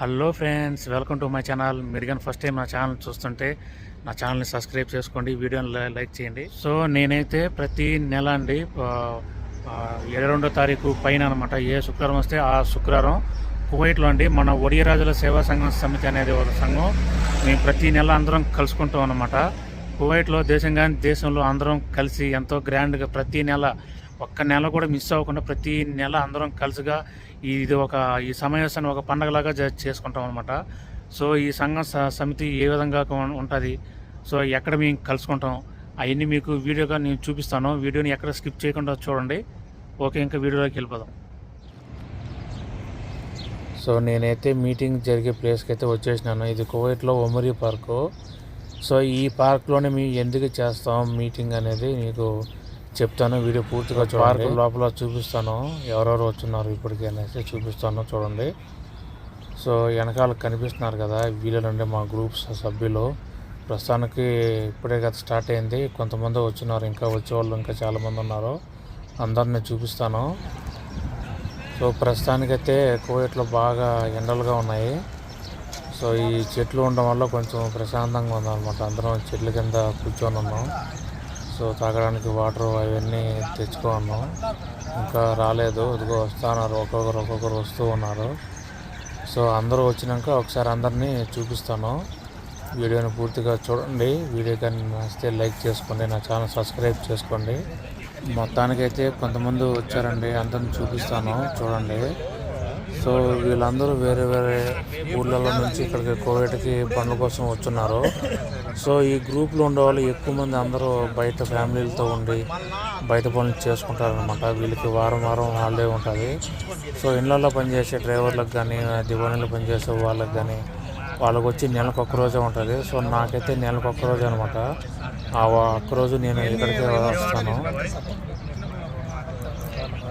Hello friends welcome to my channel. మీరు కానీ first time నా ఛానల్ చూస్తుంటే నా ఛానల్ని సబ్స్క్రైబ్ చేసుకోండి వీడియోని లైక్ చేయండి. సో నేనైతే ప్రతి నెల అండి ఇరవై రెండో తారీఖు పైన అనమాట ఏ శుక్రవారం వస్తే ఆ శుక్రవారం కువైట్లో అండి మన ఒడియరాజుల సేవా సంఘం సమితి అనేది ఒక సంఘం. మేము ప్రతి నెల అందరం కలుసుకుంటాం అనమాట కువైట్లో దేశం కానీ దేశంలో అందరం కలిసి ఎంతో గ్రాండ్గా ప్రతి నెల ఒక్క నెల కూడా మిస్ అవ్వకుండా ప్రతి నెల అందరం కలిసిగా ఇది ఒక ఈ సమావేశాన్ని ఒక పండగలాగా చేసుకుంటాం అనమాట సో ఈ సంఘం సమితి ఏ విధంగా ఉంటుంది? సో ఎక్కడ మేము కలుసుకుంటాం? అవన్నీ మీకు వీడియోగా నేను చూపిస్తాను. వీడియోని ఎక్కడ స్కిప్ చేయకుండా చూడండి. ఓకే ఇంకా వీడియోలోకి వెళ్ళిపోదాం. సో నేనైతే మీటింగ్ జరిగే ప్లేస్కి అయితే వచ్చేసినాను. ఇది కువైట్లో ఒమరి పార్కు. సో ఈ పార్క్లోనే మేము ఎందుకు చేస్తాం? మీటింగ్ అనేది మీకు చెప్తాను వీడియో పూర్తిగా పార్క్ లోపల చూపిస్తాను ఎవరెవరు వచ్చున్నారు ఇప్పటికి అనేసి చూపిస్తాను చూడండి. సో వెనకాల కనిపిస్తున్నారు కదా వీళ్ళనండి మా గ్రూప్ సభ్యులు. ప్రస్తుతానికి ఇప్పుడే కదా స్టార్ట్ అయింది. కొంతమంది వచ్చినారు ఇంకా వచ్చే వాళ్ళు ఇంకా చాలామంది ఉన్నారు. అందరిని చూపిస్తాను. సో ప్రస్తుతానికైతే కోవిట్లో బాగా ఎండలుగా ఉన్నాయి. సో ఈ చెట్లు ఉండడం వల్ల కొంచెం ప్రశాంతంగా ఉందన్నమాట. అందరం చెట్ల కింద కూర్చొని ఉన్నాం. సో తాగడానికి వాటర్ అవన్నీ తెచ్చుకున్నాం ఇంకా రాలేదు. ఇదిగో వస్తున్నారు. ఒక్కొక్కరు ఒక్కొక్కరు వస్తూ ఉన్నారు. సో అందరూ వచ్చినాక ఒకసారి అందరినీ చూపిస్తాను. వీడియోని పూర్తిగా చూడండి. వీడియో కానీ నచ్చితే లైక్ చేసుకోండి. నా ఛానల్ సబ్స్క్రైబ్ చేసుకోండి. మొత్తానికైతే కొంతమంది వచ్చారండి. అందరిని చూపిస్తాను. చూడండి. సో వీళ్ళందరూ వేరే వేరే ఊర్లలో నుంచి ఇక్కడికి కోవిడ్కి పనుల కోసం వచ్చున్నారు సో ఈ గ్రూప్లో ఉండేవాళ్ళు ఎక్కువ మంది అందరూ బయట ఫ్యామిలీలతో ఉండి బయట పనులు చేసుకుంటారనమాట వీళ్ళకి వారం వారం హాలిడే ఉంటుంది. సో ఇళ్ళల్లో పనిచేసే డ్రైవర్లకు కానీ దివాణీలో పనిచేసే వాళ్ళకి కానీ వాళ్ళకి వచ్చి నెలకు ఒక్క రోజే ఉంటుంది. సో నాకైతే నెలకు ఒక్క రోజే అనమాట ఆ ఒక్క రోజు నేను ఇక్కడికి వస్తాను.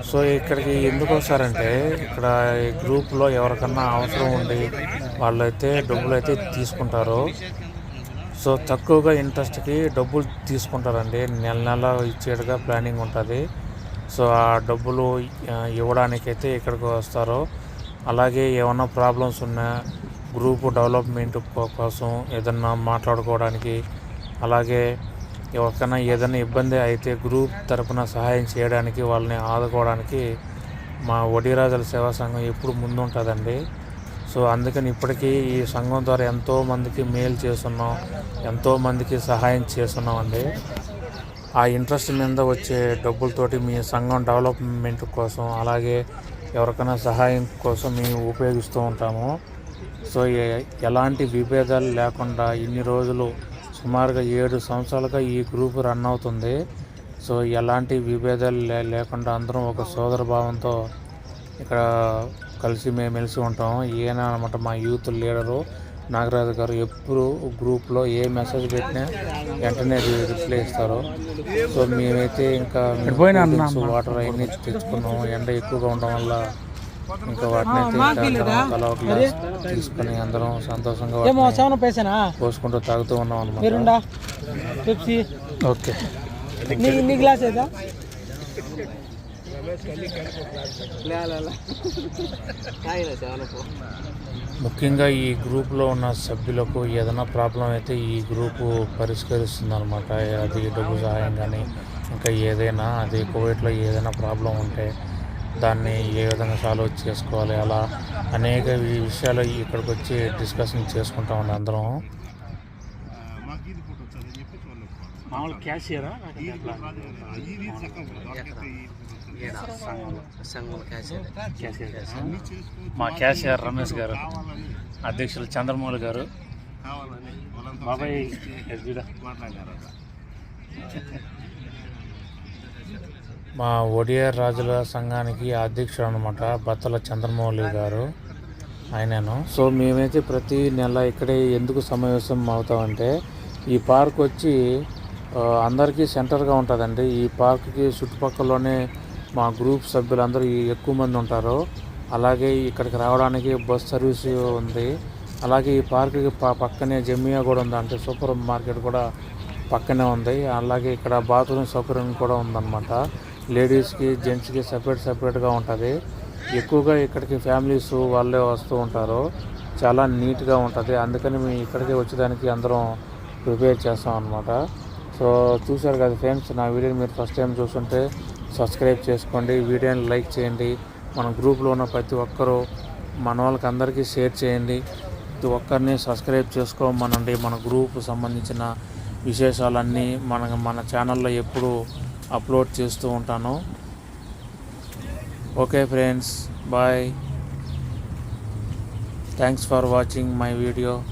సో ఇక్కడికి ఎందుకు వస్తారంటే ఇక్కడ ఈ గ్రూప్లో ఎవరికన్నా అవసరం ఉండి వాళ్ళైతే డబ్బులు అయితే తీసుకుంటారు. సో తక్కువగా ఇంట్రెస్ట్కి డబ్బులు తీసుకుంటారండి. నెల నెల ఇచ్చేట్టుగా ప్లానింగ్ ఉంటుంది. సో ఆ డబ్బులు ఇవ్వడానికైతే ఇక్కడికి వస్తారు. అలాగే ఏమన్నా ప్రాబ్లమ్స్ ఉన్నా గ్రూప్ డెవలప్మెంట్ కోసం ఏదన్నా మాట్లాడుకోవడానికి అలాగే ఎవరికైనా ఏదైనా ఇబ్బంది అయితే గ్రూప్ తరపున సహాయం చేయడానికి వాళ్ళని ఆదుకోవడానికి మా వడిరాజుల సేవా సంఘం ఎప్పుడు ముందుంటుందండి. సో అందుకని ఇప్పటికీ ఈ సంఘం ద్వారా ఎంతోమందికి మేలు చేస్తున్నాం ఎంతో మందికి సహాయం చేస్తున్నాం అండి ఆ ఇంట్రెస్ట్ మీద వచ్చే డబ్బులతోటి మీ సంఘం డెవలప్మెంట్ కోసం అలాగే ఎవరికైనా సహాయం కోసం మేము ఉపయోగిస్తూ ఉంటాము. సో ఎలాంటి విభేదాలు లేకుండా ఇన్ని రోజులు సుమారుగా ఏడు సంవత్సరాలుగా ఈ గ్రూప్ రన్ అవుతుంది. సో ఎలాంటి విభేదాలు లే లేకుండా అందరం ఒక సోదర భావంతో ఇక్కడ కలిసి మేము మెలిసి ఉంటాం. ఈయన అనమాట మా యూత్ లీడరు నాగరాజు గారు. ఎప్పుడు గ్రూప్లో ఏ మెసేజ్ పెట్టినా వెంటనే రిప్లై ఇస్తారు. సో మేమైతే ఇంకా వాటర్ అవన్నీ తెచ్చుకున్నాం. ఎండ ఎక్కువగా ఉండడం వల్ల ఇంకా వాటిని గ్లాస్ తీసుకొని అందరం సంతోషంగా పోసుకుంటూ తాగుతూ ఉన్నాం అనమాట ఓకే. నీ గ్లాస్ ఏదా? ముఖ్యంగా ఈ గ్రూప్లో ఉన్న సభ్యులకు ఏదైనా ప్రాబ్లం అయితే ఈ గ్రూపు పరిష్కరిస్తుంది అనమాట అది డబ్బు సహాయం కానీ ఇంకా ఏదైనా అది కోవిడ్లో ఏదైనా ప్రాబ్లం ఉంటే దాన్ని ఏ విధంగా సాల్వ్ చేసుకోవాలి అలా అనేక విషయాలు ఇక్కడికి వచ్చి డిస్కషన్ చేసుకుంటామండి అందరం. మామూలు క్యాషియరా మా క్యాషియర్ రమేష్ గారు అధ్యక్షులు చంద్రమౌళి గారు. బాబాయ్ మా ఒడియర్ రాజుల సంఘానికి అధ్యక్షుడు అనమాట బత్తల చంద్రమౌళి గారు. ఆయనను. సో మేమైతే ప్రతి నెల ఇక్కడే ఎందుకు సమావేశం అవుతామంటే ఈ పార్క్ వచ్చి అందరికీ సెంటర్గా ఉంటుందండి. ఈ పార్క్కి చుట్టుపక్కలలోనే మా గ్రూప్ సభ్యులందరూ ఎక్కువ మంది ఉంటారు. అలాగే ఇక్కడికి రావడానికి బస్ సర్వీస్ ఉంది. అలాగే ఈ పార్క్కి పక్కనే జమియా కూడా ఉంది అంటే సూపర్ మార్కెట్ కూడా పక్కనే ఉంది. అలాగే ఇక్కడ బాత్రూమ్ సౌకర్యం కూడా ఉందన్నమాట. లేడీస్కి జెంట్స్కి సపరేట్ సపరేట్గా ఉంటుంది. ఎక్కువగా ఇక్కడికి ఫ్యామిలీస్ వాళ్ళే వస్తూ ఉంటారు. చాలా నీట్గా ఉంటుంది. అందుకని మేము ఇక్కడికి వచ్చేదానికి అందరం ప్రిపేర్ చేస్తాం అనమాట సో చూశారు కదా ఫ్రెండ్స్ నా వీడియోని మీరు ఫస్ట్ టైం చూస్తుంటే సబ్స్క్రైబ్ చేసుకోండి. వీడియోని లైక్ చేయండి. మన గ్రూప్లో ఉన్న ప్రతి ఒక్కరూ మన వాళ్ళకి అందరికీ షేర్ చేయండి. ప్రతి ఒక్కరిని సబ్స్క్రైబ్ చేసుకోమనండి. మన గ్రూప్ సంబంధించిన విశేషాలన్నీ మన మన ఛానల్లో ఎప్పుడు అప్లోడ్ చేస్తూ ఉంటాను. Okay friends bye. Thanks for watching my video